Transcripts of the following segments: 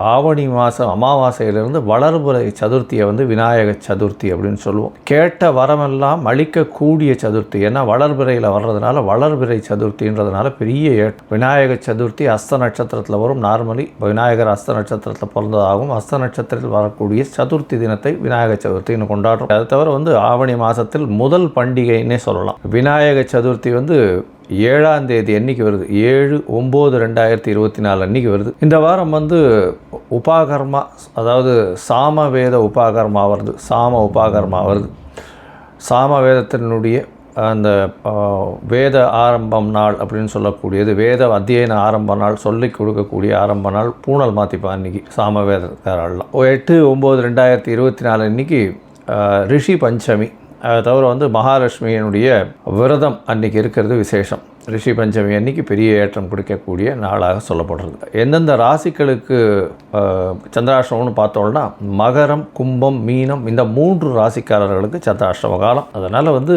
ஆவணி மாதம் அமாவாசையிலிருந்து வளர்புரை சதுர்த்தியை வந்து விநாயக சதுர்த்தி அப்படின்னு சொல்லுவோம். கேட்ட வரமெல்லாம் அளிக்கக்கூடிய சதுர்த்தி. ஏன்னா வளர்பிறையில் வர்றதுனால வளர்பிறை சதுர்த்தின்றதுனால பெரிய ஏட் விநாயக சதுர்த்தி அஸ்த நட்சத்திரத்தில் வரும். நார்மலி விநாயகர் அஸ்த நட்சத்திரத்தில் பிறந்ததாகவும் அஸ்த நட்சத்திரத்தில் வரக்கூடிய சதுர்த்தி தினத்தை விநாயக சதுர்த்தின்னு கொண்டாடுறோம். அதை தவிர வந்து ஆவணி மாதத்தில் முதல் பண்டிகைன்னே சொல்லலாம். விநாயக சதுர்த்தி வந்து ஏழாம் தேதி அன்னைக்கு வருது. ஏழு ஒம்பது ரெண்டாயிரத்தி இருபத்தி நாலு அன்னைக்கு வருது. இந்த வாரம் வந்து உபாகர்மா அதாவது சாம வேத உபாகர்மா வருது. சாம உபாகர்மா வருது. சாம வேதத்தினுடைய அந்த வேத ஆரம்பம் நாள் அப்படின்னு சொல்லக்கூடியது வேத அத்தியன ஆரம்ப நாள் சொல்லி கொடுக்கக்கூடிய ஆரம்ப நாள் பூனல் மாற்றிப்பா இன்றைக்கி சாம வேதக்காரெல்லாம் எட்டு ஒம்பது ரெண்டாயிரத்தி இருபத்தி நாலு அன்றைக்கி ரிஷி பஞ்சமி. அதை தவிர வந்து மகாலட்சுமியினுடைய விரதம் அன்றைக்கி இருக்கிறது விசேஷம். ரிஷி பஞ்சமி அன்னைக்கு பெரிய ஏற்றம் கொடுக்கக்கூடிய நாளாக சொல்லப்படுறது. எந்தெந்த ராசிகளுக்கு சந்திராஷ்டமம்னு பார்த்தோம்னா மகரம் கும்பம் மீனம் இந்த மூன்று ராசிக்காரர்களுக்கு சந்திராஷ்டம காலம். அதனால் வந்து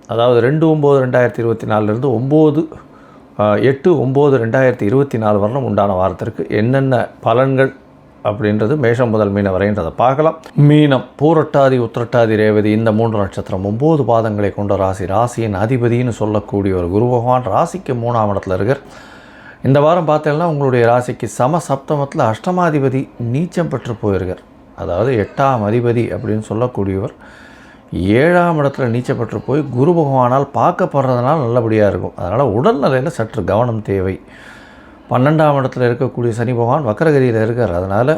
அதாவது ரெண்டு ஒம்பது ரெண்டாயிரத்தி இருபத்தி நாலுலேருந்து ஒம்பது எட்டு ஒம்பது ரெண்டாயிரத்தி இருபத்தி நாலு வரலும் உண்டான வாரத்திற்கு என்னென்ன பலன்கள் அப்படின்றது மேஷம் முதல் மீனம் வரைன்றதை பார்க்கலாம். மீனம் பூரட்டாதி உத்திரட்டாதி ரேவதி இந்த மூன்று நட்சத்திரம் ஒம்பது பாதங்களை கொண்ட ராசி ராசியின் அதிபதினு சொல்லக்கூடிய ஒரு குரு பகவான் ராசிக்கு மூணாம் இடத்துல இருக்கார். இந்த வாரம் பார்த்தீங்கன்னா உங்களுடைய ராசிக்கு சம சப்தமத்தில் அஷ்டமாதிபதி நீச்சம் பெற்று போயிருக்கார். அதாவது எட்டாம் அதிபதி அப்படின்னு சொல்லக்கூடியவர். ஏழாம் இடத்துல நீச்சப்பட்டு போய் குரு பகவானால் பார்க்கப்படுறதுனால நல்லபடியாக இருக்கும். அதனால் உடல்நிலையில் சற்று கவனம் தேவை. பன்னெண்டாம் இடத்துல இருக்கக்கூடிய சனி பகவான் வக்கரகிரியில் இருக்கார். அதனால்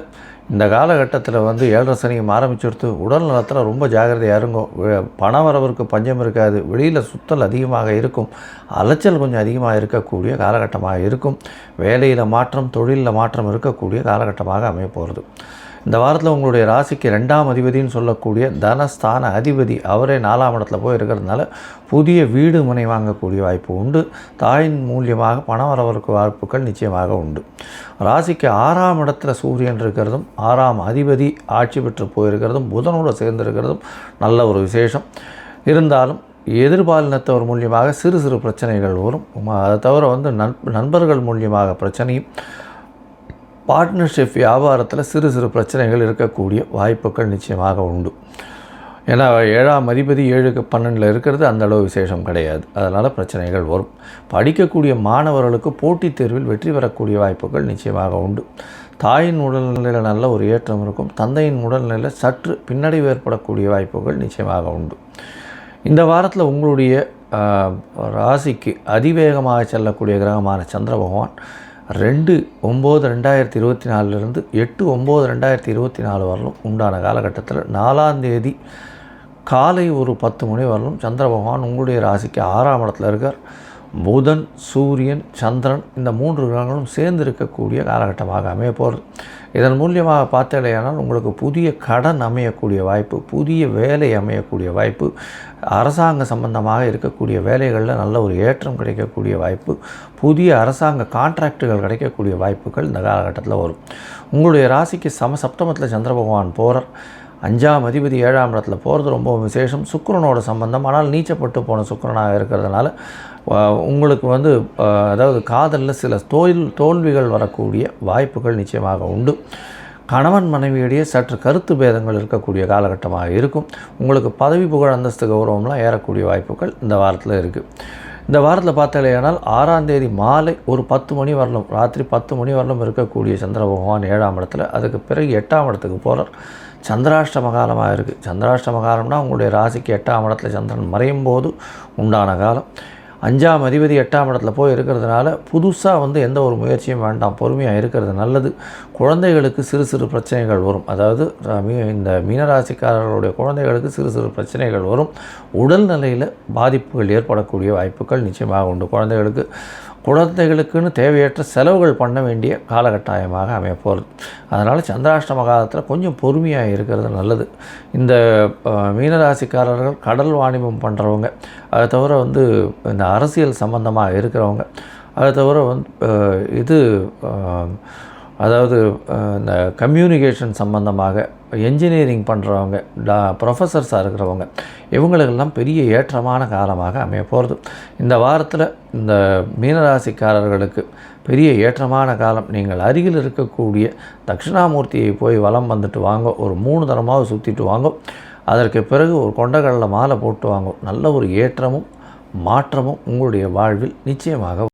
இந்த காலகட்டத்தில் வந்து ஏழரை சனியும் ஆரம்பிச்சுடுத்து உடல் நலத்தில் ரொம்ப ஜாகிரதையாக இருங்கோ. பண வரவருக்கு பஞ்சம் இருக்காது. வெளியில் சுத்தல் அதிகமாக இருக்கும். அலைச்சல் கொஞ்சம் அதிகமாக இருக்கக்கூடிய காலகட்டமாக இருக்கும். வேலையில் மாற்றம் தொழிலில் மாற்றம் இருக்கக்கூடிய காலகட்டமாக அமைய போகிறது இந்த வாரத்தில் உங்களுடைய ராசிக்கு ரெண்டாம் அதிபதினு சொல்லக்கூடிய தனஸ்தான அதிபதி அவரே நாலாம் இடத்துல போய் இருக்கிறதுனால புதிய வீடு முனை வாங்கக்கூடிய வாய்ப்பு உண்டு. தாயின் மூலியமாக பணம் வரவருக்கு வாய்ப்புகள் நிச்சயமாக உண்டு. ராசிக்கு ஆறாம் இடத்துல சூரியன் இருக்கிறதும் ஆறாம் அதிபதி ஆட்சி பெற்று போயிருக்கிறதும் புதனோடு சேர்ந்திருக்கிறதும் நல்ல ஒரு விசேஷம். இருந்தாலும் எதிர்பாலினத்தவர் மூலியமாக சிறு சிறு பிரச்சனைகள் வரும். அதை தவிர வந்து நண்பர்கள் மூலியமாக பிரச்சனையும் பார்ட்னர்ஷிப் வியாபாரத்தில் சிறு சிறு பிரச்சனைகள் இருக்கக்கூடிய வாய்ப்புகள் நிச்சயமாக உண்டு. ஏன்னா ஏழாம் அதிபதி ஏழுக்கு பன்னெண்டில் இருக்கிறது அந்த அளவு விசேஷம் கிடையாது. அதனால் பிரச்சனைகள் வரும். படிக்கக்கூடிய மாணவர்களுக்கு போட்டித் தேர்வில் வெற்றி பெறக்கூடிய வாய்ப்புகள் நிச்சயமாக உண்டு. தாயின் உடல்நிலையில் நல்ல ஒரு ஏற்றம் இருக்கும். தந்தையின் உடல்நிலையில் சற்று பின்னடைவு ஏற்படக்கூடிய வாய்ப்புகள் நிச்சயமாக உண்டு. இந்த வாரத்தில் உங்களுடைய ராசிக்கு அதிவேகமாக செல்லக்கூடிய கிரகமான சந்திர பகவான் ரெண்டு ஒம்பது ரெண்டாயிரத்தி இருபத்தி நாலுலேருந்து எட்டு ஒம்பது ரெண்டாயிரத்தி இருபத்தி நாலு வரலும் உண்டான காலகட்டத்தில் நாலாந்தேதி காலை ஒரு பத்து மணி வரலும் சந்திர பகவான் உங்களுடைய ராசிக்கு ஆறாம் இடத்துல இருக்கார். புதன் சூரியன் சந்திரன் இந்த மூன்று கிரகங்களும் சேர்ந்து இருக்கக்கூடிய காலகட்டமாக அமைய போகிறது இதன் மூலியமாக பார்த்தலையானால் உங்களுக்கு புதிய கடன் அமையக்கூடிய வாய்ப்பு புதிய வேலை அமையக்கூடிய வாய்ப்பு அரசாங்க சம்பந்தமாக இருக்கக்கூடிய வேலைகளில் நல்ல ஒரு ஏற்றம் கிடைக்கக்கூடிய வாய்ப்பு புதிய அரசாங்க கான்ட்ராக்டுகள் கிடைக்கக்கூடிய வாய்ப்புகள் இந்த காலகட்டத்தில் வரும். உங்களுடைய ராசிக்கு சம சப்தமத்தில் சந்திர பகவான் போகிறார் அஞ்சாம் அதிபதி ஏழாம் இடத்துல போகிறது ரொம்ப விசேஷம். சுக்கரனோட சம்பந்தம். ஆனால் நீச்சப்பட்டு போன சுக்கரனாக இருக்கிறதுனால உங்களுக்கு வந்து அதாவது காதலில் சில தோல் தோல்விகள் வரக்கூடிய வாய்ப்புகள் நிச்சயமாக உண்டு. கணவன் மனைவியிடையே சற்று கருத்து பேதங்கள் இருக்கக்கூடிய காலகட்டமாக இருக்கும். உங்களுக்கு பதவி புகழ் அந்தஸ்து கௌரவம்லாம் ஏறக்கூடிய வாய்ப்புகள் இந்த வாரத்தில் இருக்குது இந்த வாரத்தில் பார்த்தாலேயானால் ஆறாம் தேதி மாலை ஒரு பத்து மணி வரலும் ராத்திரி பத்து மணி வரலும் இருக்கக்கூடிய சந்திர பகவான் ஏழாம் இடத்துல. அதுக்கு பிறகு எட்டாம் இடத்துக்கு போகிறார் சந்திராஷ்டம காலமாக இருக்குது சந்திராஷ்டம காலம்னா உங்களுடைய ராசிக்கு எட்டாம் இடத்துல சந்திரன் மறையும் போது உண்டான காலம். அஞ்சாம் அதிபதி எட்டாம் இடத்துல போய் இருக்கிறதுனால புதுசாக வந்து எந்த ஒரு முயற்சியும் வேண்டாம். பொறுமையாக இருக்கிறது நல்லது. குழந்தைகளுக்கு சிறு சிறு பிரச்சனைகள் வரும். அதாவது மீ- இந்த மீனராசிக்காரர்களுடைய குழந்தைகளுக்கு சிறு சிறு பிரச்சனைகள் வரும். உடல்நிலையில் பாதிப்புகள் ஏற்படக்கூடிய வாய்ப்புகள் நிச்சயமாக உண்டு. குழந்தைகளுக்கு குழந்தைகளுக்குன்னு தேவையற்ற செலவுகள் பண்ண வேண்டிய காலகட்டாயமாக அமையப்போகிறது அதனால் சந்திராஷ்டம காலத்தில் கொஞ்சம் பொறுமையாக இருக்கிறது நல்லது. இந்த மீனராசிக்காரர்கள் கடல் வாணிபம் பண்ணுறவங்க அதை தவிர வந்து இந்த அரசியல் சம்பந்தமாக இருக்கிறவங்க அதை தவிர வந்து இது அதாவது இந்த கம்யூனிகேஷன் சம்பந்தமாக என்ஜினியரிங் பண்ணுறவங்க டா ப்ரொஃபஸர்ஸாக இருக்கிறவங்க இவங்களுக்கெல்லாம் பெரிய ஏற்றமான காலமாக அமைய போகிறது இந்த வாரத்தில் இந்த மீனராசிக்காரர்களுக்கு பெரிய ஏற்றமான காலம். நீங்கள் அருகில் இருக்கக்கூடிய தட்சிணாமூர்த்தியை போய் வலம் வந்துட்டு வாங்க. ஒரு மூணு தரமாக சுற்றிட்டு வாங்க. அதற்கு பிறகு ஒரு கொண்டகடலை மாலை போட்டு வாங்க. நல்ல ஒரு ஏற்றமும் மாற்றமும் உங்களுடைய வாழ்வில் நிச்சயமாக